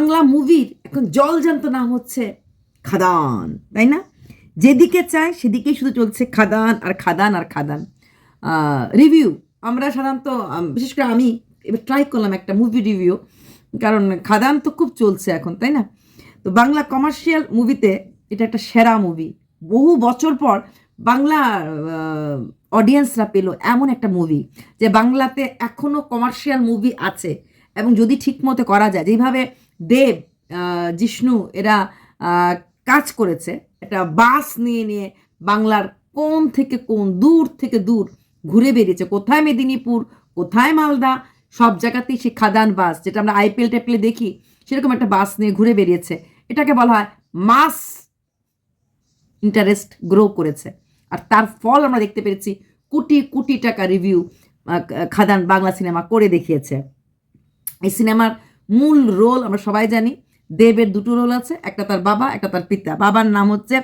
বাংলা মুভির এখন জলজান্ত নাম হচ্ছে খাদান, তাই না? যেদিকে চায় সেদিকেই শুধু চলছে খাদান আর খাদান আর খাদান। রিভিউ আমরা সাধারণত বিশেষ করে আমি এবার ট্রাই করলাম একটা মুভি রিভিউ কারণ খাদান তো খুব চলছে এখন, তাই না? তো বাংলা কমার্শিয়াল মুভিতে এটা একটা সেরা মুভি বহু বছর পর বাংলা অডিয়েন্সরা পেল এমন একটা মুভি যে বাংলাতে এখনও কমার্শিয়াল মুভি আছে। এবং যদি ঠিক মতো করা যায়, যেভাবে দেব জিষ্ণু এরা কাজ করেছে। একটা বাস নিয়ে নিয়ে বাংলার কোন থেকে কোন দূর থেকে দূর ঘুরে বেরিয়েছে। কোথায় মেদিনীপুর, কোথায় মালদা, সব জায়গাতেই সে খাদান বাস, যেটা আমরা আইপিএল টাইপিএল দেখি, সেরকম একটা বাস নিয়ে ঘুরে বেরিয়েছে। এটাকে বলা হয় মাস ইন্টারেস্ট গ্রো করেছে। আর তার ফল আমরা দেখতে পেরেছি, কোটি কোটি টাকা রিভিউ খাদান বাংলা সিনেমা করে দেখিয়েছে। এই সিনেমার মূল রোল আমরা সবাই জানি। দেবের দুটো রোল আছে, একটা তার বাবা, একটা তার পিতা। বাবার নাম হচ্ছে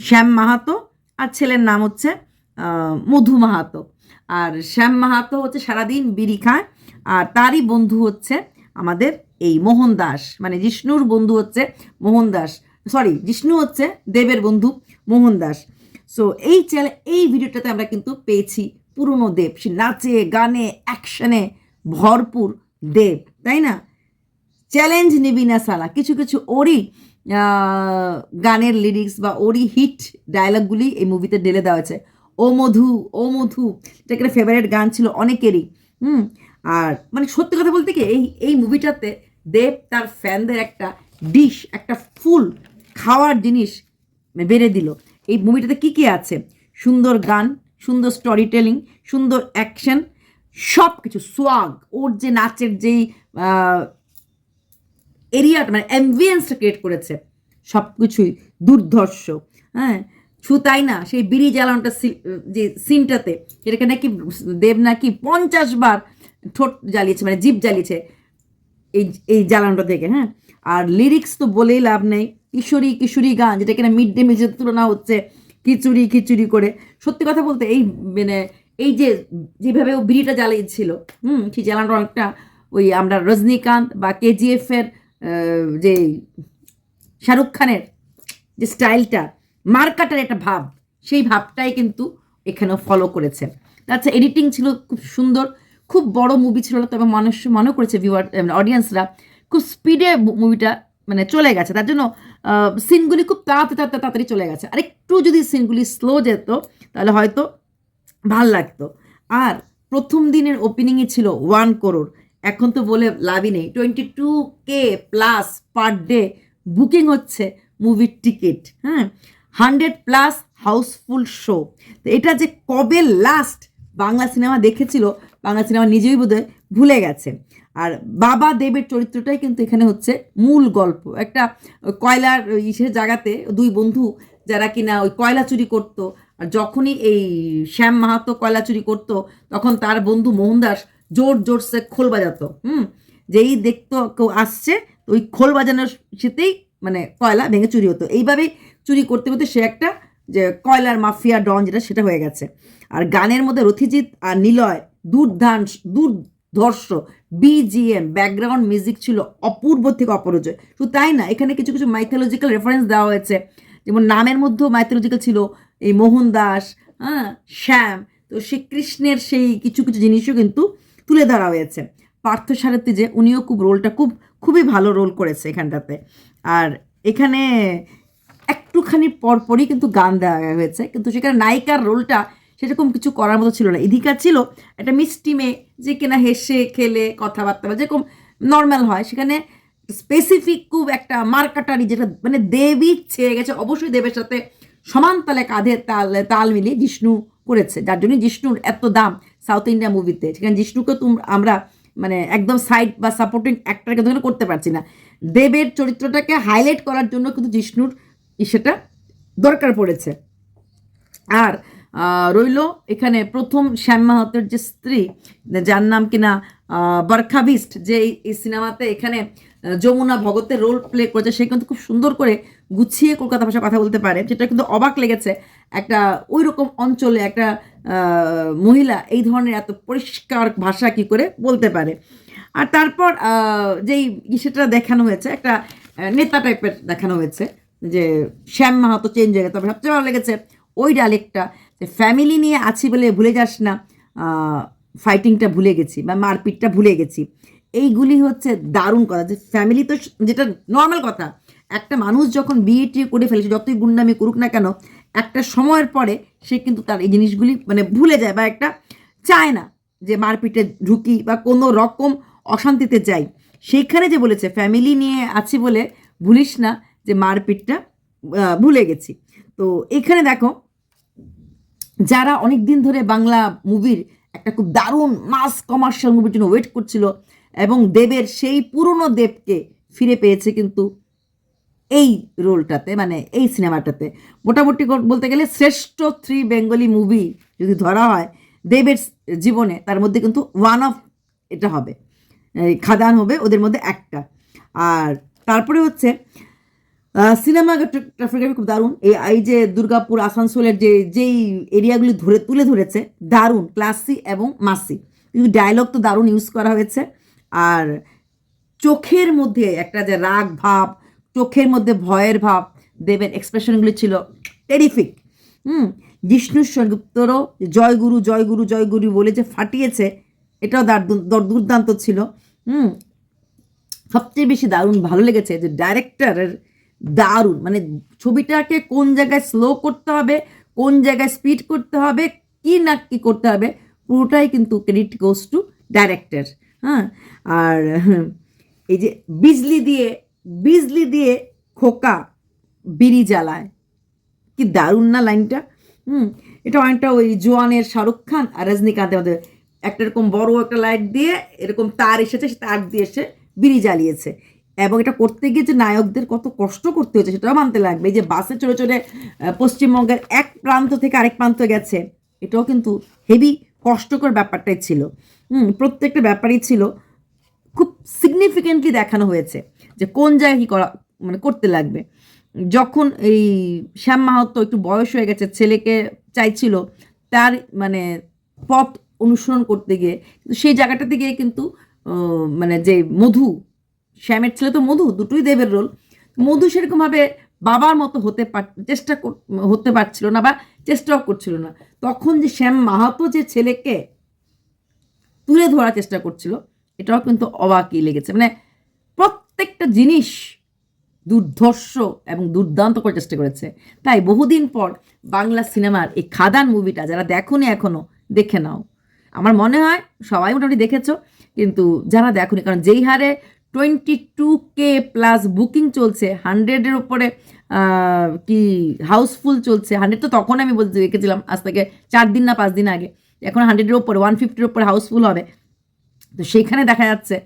শ্যাম মাহাতো, আর ছেলের নাম হচ্ছে মধু মাহাতো। আর শ্যাম মাহাতো হচ্ছে সারাদিন বিড়ি খায়, আর তারই বন্ধু হচ্ছে আমাদের এই মোহন দাস। মানে জিষ্ণুর বন্ধু হচ্ছে মোহন দাস। সরি, জিষ্ণু হচ্ছে দেবের বন্ধু মোহন দাস। সো এই চ্যানেল এই ভিডিওটাতে আমরা কিন্তু পেয়েছি পুরনো দেব। সে নাচে, গানে অ্যাকশনে ভরপুর দেব, তাই না? চ্যালেঞ্জ নিবি না সালা কিছু কিছু ওরই গানের লিরিক্স বা ওরই হিট ডায়লগগুলি এই মুভিতে ঢেলে দেওয়া হয়েছে। ও মধু ও মধু, এটা একটা ফেভারিট গান ছিল অনেকেরই, হুম? আর মানে সত্যি কথা বলতে কি, এই এই মুভিটাতে দেব তার ফ্যানদের একটা ডিশ একটা ফুল খাওয়ার জিনিস বেড়ে দিল। এই মুভিটাতে কি কি আছে? সুন্দর গান, সুন্দর স্টোরি টেলিং সুন্দর অ্যাকশন সব কিছু সোয়াগ ওর যে নাচের যেই এরিয়াটা মানে অ্যাম্বিয়েন্সটা ক্রিয়েট করেছে সব কিছুই দুর্ধর্ষ হ্যাঁ? শুধু তাই না, সেই বিড়ি জ্বালানোটা যে সিনটাতে সেটাকে নাকি দেব নাকি পঞ্চাশ বার ঠোঁট জ্বালিয়েছে মানে জিভ জ্বালিয়েছে এই এই জ্বালানোটা থেকে হ্যাঁ? আর লিরিক্স তো বলেই লাভ নেই, কিশোরী কিশোরী গান, যেটা কিনা মিড ডে মিলের তুলনা হচ্ছে, খিচুড়ি খিচুড়ি করে। সত্যি কথা বলতে, এই মানে এই যে যেভাবে ও বিড়িটা জ্বালিয়েছিল, হুম সেই জ্বালানোর অনেকটা ওই আমরা রজনীকান্ত বা কেজিএফ এর যে শাহরুখ খানের যে স্টাইলটা, মার্কাটার একটা ভাব, সেই ভাবটাই কিন্তু এখানেও ফলো করেছে। আচ্ছা এডিটিং ছিল খুব সুন্দর, খুব বড় মুভি ছিল না তবে মানুষ মনে করেছে ভিউয়ার অডিয়েন্সরা খুব স্পিডে মুভিটা মানে চলে গেছে। তার জন্য সিনগুলি খুব তাড়াতাড়ি তাড়াতাড়ি চলে গেছে। আর একটু যদি সিনগুলি স্লো যেত, তাহলে হয়তো ভালো লাগতো। আর প্রথম দিনের ওপেনিংয়ে ছিল ওয়ান করোড় এখন তো বলে লাভই নেই। Twenty two K plus per day booking হচ্ছে মুভির টিকিট হ্যাঁ? হান্ড্রেড প্লাস হাউসফুল শো তো এটা যে কবে লাস্ট বাংলা সিনেমা দেখেছিল, বাংলা সিনেমা নিজেই বোধহয় ভুলে গেছে। আর বাবা দেবের চরিত্রটাই কিন্তু এখানে হচ্ছে মূল গল্প। একটা কয়লার ইসের জায়গাতে দুই বন্ধু যারা কিনা ওই কয়লা চুরি করতো, আর যখনই এই শ্যাম মাহাতো কয়লা চুরি করতো, তখন তার বন্ধু মোহনদাস জোর জোরসে খোল বাজাতো, হুম? যেই দেখতো কেউ আসছে ওই খোল বাজানোর সেতেই মানে কয়লা ভেঙে চুরি হতো। এইভাবেই চুরি করতে করতে সে একটা যে কয়লার মাফিয়া ডন যেটা, সেটা হয়ে গেছে। আর গানের মধ্যে রথিজিৎ আর নিলয়, দুর্ধাংশ, দুর্ধর্ষ বিজিএম ব্যাকগ্রাউন্ড মিউজিক ছিল অপূর্ব থেকে অপরিচয়। শুধু তাই না, এখানে কিছু কিছু মাইথোলজিক্যাল রেফারেন্স দেওয়া হয়েছে। যেমন নামের মধ্যেও মাইথোলজিক্যাল ছিল, এই মোহন দাস হ্যাঁ শ্যাম, তো সে কৃষ্ণের সেই কিছু কিছু জিনিসও কিন্তু তুলে ধরা হয়েছে। পার্থ সারথী যে, উনিও খুব রোলটা খুব, খুবই ভালো রোল করেছে এখানটাতে। আর এখানে একটুখানি পরপরই কিন্তু গান দেওয়া হয়েছে, কিন্তু সেখানে নায়িকার রোলটা সেরকম কিছু করার মতো ছিল না। এদিকা ছিল, একটা মিষ্টি মেয়ে যে কিনা হেসে, খেলে, কথাবার্তা বা যেরকম নর্মাল হয়, সেখানে স্পেসিফিক খুব একটা মার্কাটারি যেটা মানে দেবী ছেয়ে গেছে অবশ্যই দেবের সাথে সমান তালে কাঁধে তাল তাল মিলিয়ে জিষ্ণু করেছে। যার জন্য জিষ্ণুর এত দাম সাউথ ইন্ডিয়া মুভিতে সেখানে জিষ্ণুকে তুম আমরা মানে একদম সাইড বা সাপোর্টিং অ্যাক্টর কিন্তু করতে পারছি না। দেবের চরিত্রটাকে হাইলাইট করার জন্য কিন্তু জিষ্ণুর সেটা দরকার পড়েছে। আর রইল এখানে প্রথম শ্যাম মাহাতের যে স্ত্রী যার নাম কিনা আহ, বরখা যে এই- সিনেমাতে এখানে যমুনা ভগতের রোল প্লে করেছে। সে কিন্তু খুব সুন্দর করে গুছিয়ে কলকাতা ভাষা কথা বলতে পারে, যেটা কিন্তু অবাক লেগেছে। একটা ওই রকম অঞ্চলে একটা মহিলা এই ধরনের এত পরিষ্কার ভাষা কি করে বলতে পারে। আর তারপর যেই ইসেটা দেখানো হয়েছে, একটা নেতা টাইপের দেখানো হয়েছে, যে শ্যাম মাহাতো চেঞ্জ হয়ে গেছে। তবে সবচেয়ে ভালো লেগেছে ওই ডালেকটা যে ফ্যামিলি নিয়ে আছি বলে ভুলে যাস না ফাইটিংটা ভুলে গেছি বা মারপিটটা ভুলে গেছি। এইগুলি হচ্ছে দারুণ কথা। যে ফ্যামিলি তো যেটা নর্মাল কথা। একটা মানুষ যখন বিয়ে টিয়ে করে ফেলেছে, যতই গুন্ডামি করুক না কেন, একটা সময়ের পরে সে কিন্তু তার এই জিনিসগুলি মানে ভুলে যায় বা একটা চায় না যে মারপিটে ঢুকি বা কোনো রকম অশান্তিতে যাই। সেইখানে যে বলেছে ফ্যামিলি নিয়ে আছি বলে ভুলিস না যে মারপিটটা ভুলে গেছি। তো এখানে দেখো, যারা অনেক দিন ধরে বাংলা মুভির একটা খুব দারুণ মাস কমার্শিয়াল মুভির জন্য ওয়েট করছিল এবং দেবের সেই পুরনো দেবকে ফিরে পেয়েছে কিন্তু এই রোলটাতে মানে এই সিনেমাটাতে। মোটামুটি বলতে গেলে শ্রেষ্ঠ থ্রি বেঙ্গলি মুভি যদি ধরা হয়, দেবের জীবনে তার মধ্যে কিন্তু ওয়ান অফ এটা হবে। খাদান হবে ওদের মধ্যে একটা। আর তারপরে হচ্ছে সিনেমাটোগ্রাফি খুব দারুণ। এই এই যে দুর্গাপুর, আসানসোলের যে, যেই এরিয়াগুলি ধরে, তুলে ধরেছে, দারুণ ক্লাসি এবং মাসি ডায়লগ তো দারুণ ইউজ করা হয়েছে। আর চোখের মধ্যে একটা যে রাগ ভাব, চোখের মধ্যে ভয়ের ভাব দেবের এক্সপ্রেশনগুলি ছিল টেরিফিক হুম জিষ্ণু সেনগুপ্তরও জয়গুরু জয়গুরু জয়গুরু বলে যে ফাটিয়েছে, এটাও দর- দুর্দান্ত ছিল। হুম, সবচেয়ে বেশি দারুণ ভালো লেগেছে যে ডাইরেক্টরের দারুণ মানে ছবিটাকে কোন জায়গায় স্লো করতে হবে, কোন জায়গায় স্পিড করতে হবে, কি না কি করতে হবে, পুরোটাই কিন্তু ক্রেডিট গোস টু ডাইরেক্টর হ্যাঁ? আর, এই যে বিজলি দিয়ে বিজলি দিয়ে খোকা বিড়ি জ্বালায়। কি দারুণ না লাইনটা? হুম, এটা অনেকটা ওই জোয়ানের শাহরুখ খান আর রজনীকান্তের মধ্যে একটা এরকম বড় একটা লাইট দিয়ে এরকম তার এসেছে, সে তার দিয়ে এসে বিড়ি জ্বালিয়েছে। এবং এটা করতে গিয়ে যে নায়কদের কত কষ্ট করতে হয়েছে সেটাও মানতে লাগবে। এই যে বাসে চড়ে চড়ে পশ্চিমবঙ্গের এক প্রান্ত থেকে আরেক প্রান্ত গেছে, এটাও কিন্তু হেভি কষ্টকর ব্যাপারটাই ছিল। হুম, প্রত্যেকটা ব্যাপারই ছিল। খুব সিগনিফিকেন্টলি দেখানো হয়েছে যে কোন জায়গায় কী করা মানে করতে লাগবে। যখন এই শ্যাম মাহাতো একটু বয়স হয়ে গেছে, ছেলেকে চাইছিল তার মানে পথ অনুসরণ করতে গিয়ে, কিন্তু সেই জায়গাটাতে গিয়ে কিন্তু মানে যে মধু, শ্যামের ছেলে তো মধু, দুটোই দেবের রোল। মধু সেরকমভাবে বাবার মতো হতে পার, চেষ্টা হতে পারছিল না বা চেষ্টাও করছিল না। তখন যে শ্যাম মাহাতো যে ছেলেকে তুলে ধরার চেষ্টা করছিল, এটাও কিন্তু অবাকই লেগেছে। মানে প্রত্যেকটা জিনিস দুর্ধর্ষ এবং দুর্দান্ত করার চেষ্টা করেছে। তাই বহুদিন পর বাংলা সিনেমার এই খাদান মুভিটা যারা দেখোনি এখনও দেখে নাও। আমার মনে হয় সবাই মোটামুটি দেখেছ, কিন্তু যারা দেখোনি, কারণ যেই হারে twenty two K plus booking চলছে, হান্ড্রেডের ওপরে কি হাউসফুল চলছে, হান্ড্রেড তো তখন আমি বলতে দেখেছিলাম, আজ থেকে চার দিন না পাঁচ দিন আগে। এখন হান্ড্রেডের উপরে ওয়ান ফিফটির উপরে হাউসফুল হবে। তো সেইখানে দেখা যাচ্ছে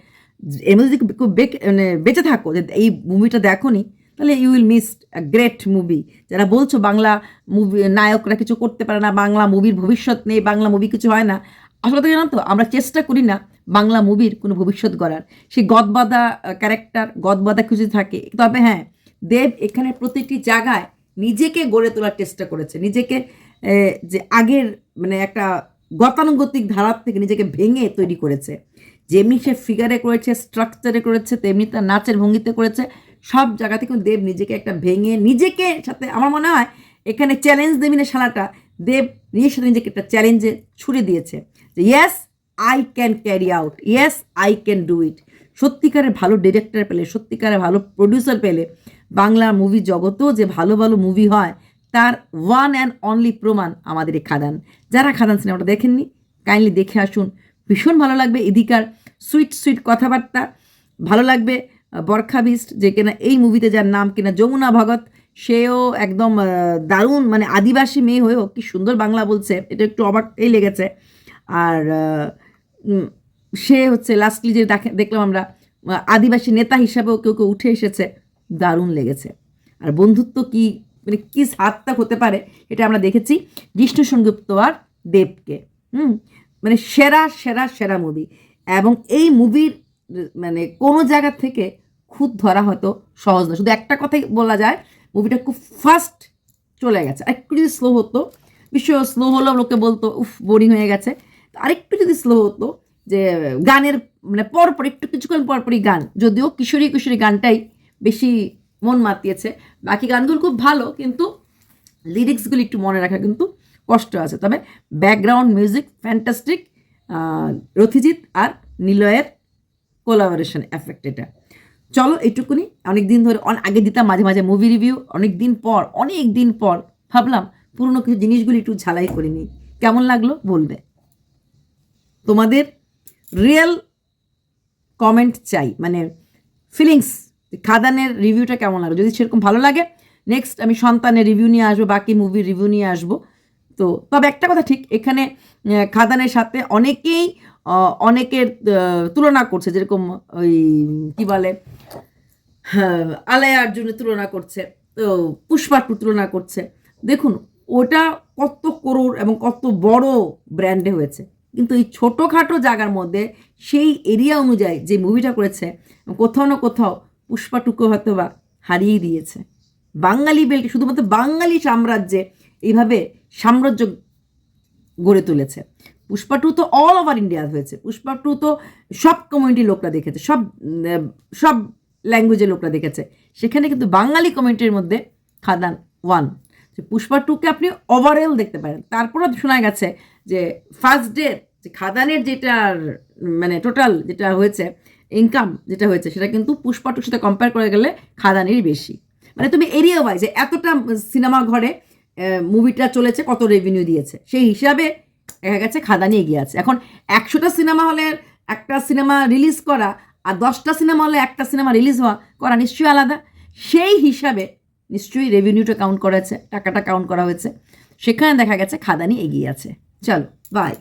মধ্যে যদি খুব মানে বেঁচে থাকো, যে এই মুভিটা দেখো নি, তাহলে you will miss great movie যারা বলছো বাংলা মুভি নায়করা কিছু করতে পারে না, বাংলা মুভির ভবিষ্যৎ নেই, বাংলা মুভি কিছু হয় না, আসলে তো জানো তো, আমরা চেষ্টা করি না বাংলা মুভির কোনো ভবিষ্যৎ গড়ার। সেই গদবাদা ক্যারেক্টার গদবাদা কিছু থাকে। তবে হ্যাঁ দেব এখানে প্রতিটি জায়গায় নিজেকে গড়ে তোলার চেষ্টা করেছে। নিজেকে যে আগের মানে একটা গতানুগতিক ধারার থেকে নিজেকে ভেঙে তৈরি করেছে। যেমনি সে ফিগারে করেছে স্ট্রাকচারে করেছে, তেমনি তার নাচের ভঙ্গিতে করেছে, সব জায়গা থেকে দেব নিজেকে একটা ভেঙে নিজেকে সাথে আমার মনে হয় এখানে চ্যালেঞ্জ দেবি না শালাটা, দেব নিজের সাথে নিজেকে একটা চ্যালেঞ্জে ছুড়ে দিয়েছে যে yes I can carry out yes I can do it সত্যিকারের ভালো ডিরেক্টর পেলে, সত্যিকারের ভালো প্রডিউসার পেলে, বাংলা মুভি জগতেও যে ভালো ভালো মুভি হয় তার ওয়ান অ্যান্ড অনলি প্রমাণ আমাদের এই খাদান। যারা খাদান সিনেমাটা দেখেননি কাইন্ডলি দেখে আসুন। ভীষণ ভালো লাগবে এদিকার সুইট সুইট কথাবার্তা। ভালো লাগবে বরখা বিস্ট যে কিনা এই মুভিতে যার নাম কিনা যমুনা ভগত, সেও একদম দারুণ মানে আদিবাসী মেয়ে হয়েও কি সুন্দর বাংলা বলছে, এটা একটু অবাকই লেগেছে। আর সে হচ্ছে লাস্টলি যে দেখে- দেখলাম আমরা আদিবাসী নেতা হিসাবেও কেউ কেউ উঠে এসেছে, দারুণ লেগেছে। আর বন্ধুত্ব কি মানে কি সার্থক হতে পারে, এটা আমরা দেখেছি। জিষ্ণু সংযুক্ত আর দেবকে, হুম? মানে সেরা সেরা সেরা মুভি এবং এই মুভির মানে কোনো জায়গা থেকে খুদ ধরা হয়তো সহজ না শুধু একটা কথাই বলা যায় মুভিটা খুব ফাস্ট চলে গেছে। একটু যদি স্লো হতো বিশ্ব স্লো হলেও লোকে বলতো, উফ বোরিং হয়ে গেছে। আরেকটু যদি স্লো হতো, যে গানের মানে পরপর, একটু কিছুক্ষণ পরপরই গান, যদিও কিশোরী কিশোরী গানটাই বেশি মন মাতিয়েছে। বাকি গানগুলো খুব ভালো, কিন্তু লিরিক্সগুলি একটু মনে রাখা কিন্তু কষ্ট আছে। তবে ব্যাকগ্রাউন্ড মিউজিক ফ্যান্টাস্টিক রথিজিৎ আর নিলয়ের কোলাবোরেশন এফেক্ট এটা। চলো এইটুকুনি অনেক দিন ধরে, অন- আগে দিতাম মাঝে মাঝে মুভি রিভিউ অনেক দিন পর অনেক দিন পর ভাবলাম পুরনো কিছু জিনিসগুলি একটু ঝালাই করে নিই। কেমন লাগল বলবে? তোমাদের রিয়েল কমেন্ট চাই মানে ফিলিংস খাদানের রিভিউটা কেমন লাগল? যদি সেরকম ভালো লাগে নেক্সট আমি সন্তানের রিভিউ নিয়ে আসব বাকি মুভির রিভিউ নিয়ে আসব। তো তবে একটা কথা ঠিক এখানে খাদানের সাথে অনেকেই অনেকের তুলনা করছে যেরকম ওই কি বলে হ্যাঁ, আলায়া অর্জুনের তুলনা করছে তো পুষ্পাটুর তুলনা করছে। দেখুন ওটা কত করোড় এবং কত বড় ব্র্যান্ডে হয়েছে। কিন্তু এই ছোটোখাটো জায়গার মধ্যে সেই এরিয়া অনুযায়ী যে মুভিটা করেছে কোথাও না কোথাও পুষ্পাটুকু হয়তো বা হারিয়ে দিয়েছে। বাঙালি বেলকে শুধুমাত্র বাঙালি সাম্রাজ্যে এইভাবে সাম্রাজ্য গড়ে তুলেছে। পুষ্পা টু তো অল ওভার ইন্ডিয়া হয়েছে। পুষ্পা টু তো সব কমিউনিটির লোকরা দেখেছে, সব সব ল্যাঙ্গুয়েজের লোকরা দেখেছে। সেখানে কিন্তু বাঙালি কমিউনিটির মধ্যে খাদান ওয়ান পুষ্পা টুকে আপনি ওভারঅল দেখতে পারেন। তারপরও শোনা গেছে যে ফার্স্ট ডে যে খাদানের যেটার মানে টোটাল যেটা হয়েছে ইনকাম যেটা হয়েছে, সেটা কিন্তু পুষ্পা টুর সাথে কম্পেয়ার করে গেলে খাদানির বেশি। মানে তুমি এরিয়া ওয়াইজ এতটা সিনেমা ঘরে মুভিটা চলেছে, কত রেভিনিউ দিয়েছে, সেই হিসাবে দেখা গেছে খাদানি এগিয়ে আছে। এখন একশোটা সিনেমা হলের একটা সিনেমা রিলিজ করা আর দশটা সিনেমা হলে একটা সিনেমা রিলিজ হওয়া, করা নিশ্চয়ই আলাদা। সেই হিসাবে নিশ্চয়ই রেভিনিউটা কাউন্ট করা টাকাটা কাউন্ট করা হয়েছে। সেখানে দেখা গেছে খাদানি এগিয়ে আছে। চলো বাই